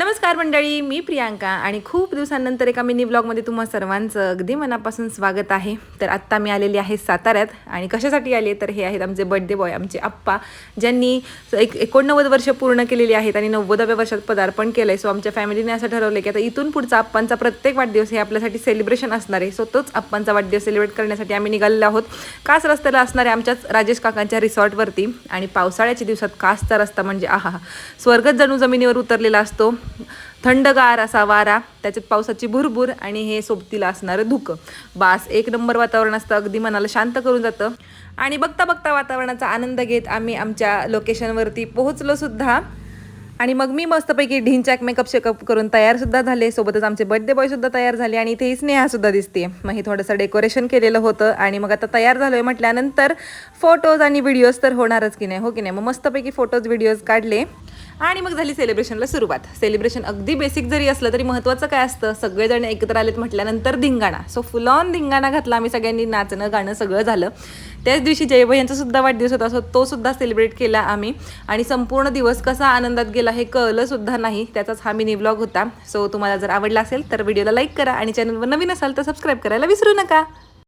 नमस्कार मंडळी मी प्रियांका आणि खूप दिवसांनंतर एका मिनी ब्लॉगमध्ये तुम्हा सर्वांचं अगदी मनापासून स्वागत आहे. तर आत्ता मी आलेली आहे साताऱ्यात आणि कशासाठी आले तर हे आहेत आमचे बड्डे बॉय आमचे आप्पा ज्यांनी एक एकोणनव्वद वर्ष पूर्ण केलेली आहेत आणि नव्वदाव्या वर्षात पदार्पण केलं आहे सो आमच्या फॅमिलीने असं ठरवलं की आता इथून पुढचा आप्पांचा प्रत्येक वाढदिवस हे आपल्यासाठी सेलिब्रेशन असणार आहे. सो तोच आप्पांचा वाढदिवस सेलिब्रेट करण्यासाठी आम्ही निघालेलो आहोत. कास रस्त्याला असणाऱ्या आमच्याच राजेश काकांच्या रिसॉर्टवरती आणि पावसाळ्याच्या दिवसात कासचा रस्ता म्हणजे आहा स्वर्गच जणू जमिनीवर उतरलेला असतो. थंडगार असा वारा त्याच्यात पावसाची भुरभुर आणि हे सोबतीला असणारं धुकं. बास एक नंबर वातावरण असतं अगदी मनाला शांत करून जातं. आणि बघता बघता वातावरणाचा आनंद घेत आम्ही आमच्या लोकेशनवरती पोहोचलो सुद्धा. आणि मग मी मस्तपैकी ढिंचॅक मेकअप शेकअप करून तयारसुद्धा झाले. सोबतच आमचे बर्थडे बॉयसुद्धा तयार झाले आणि इथे स्नेहासुद्धा दिसते. मग हे थोडंसं डेकोरेशन केलेलं होतं आणि मग आता तयार झालो आहे म्हटल्यानंतर फोटोज आणि व्हिडिओज तर होणारच की नाही हो की नाही? मग मस्तपैकी फोटोज व्हिडिओज काढले. आणि मग झाली सेलिब्रेशनला सुरुवात. सेलिब्रेशन अगदी बेसिक जरी असलं तरी महत्त्वाचं काय असतं? सगळेजण एकत्र आलेत म्हटल्यानंतर धिंगाणा. सो फुल ऑन धिंगाणा घातला आम्ही सगळ्यांनी नाचणं गाणं सगळं झालं. त्याच दिवशी जयभाई यांचा सुद्धा वाढदिवस होता सो तो सुद्धा सेलिब्रेट केला आम्ही. आणि संपूर्ण दिवस कसा आनंदात गेला हे कळलं सुद्धा नाही. त्याचाच हा मिनी ब्लॉग होता. सो तुम्हाला जर आवडला असेल तर व्हिडिओला लाईक करा आणि चॅनलवर नवीन असाल तर सबस्क्राईब करायला विसरू नका.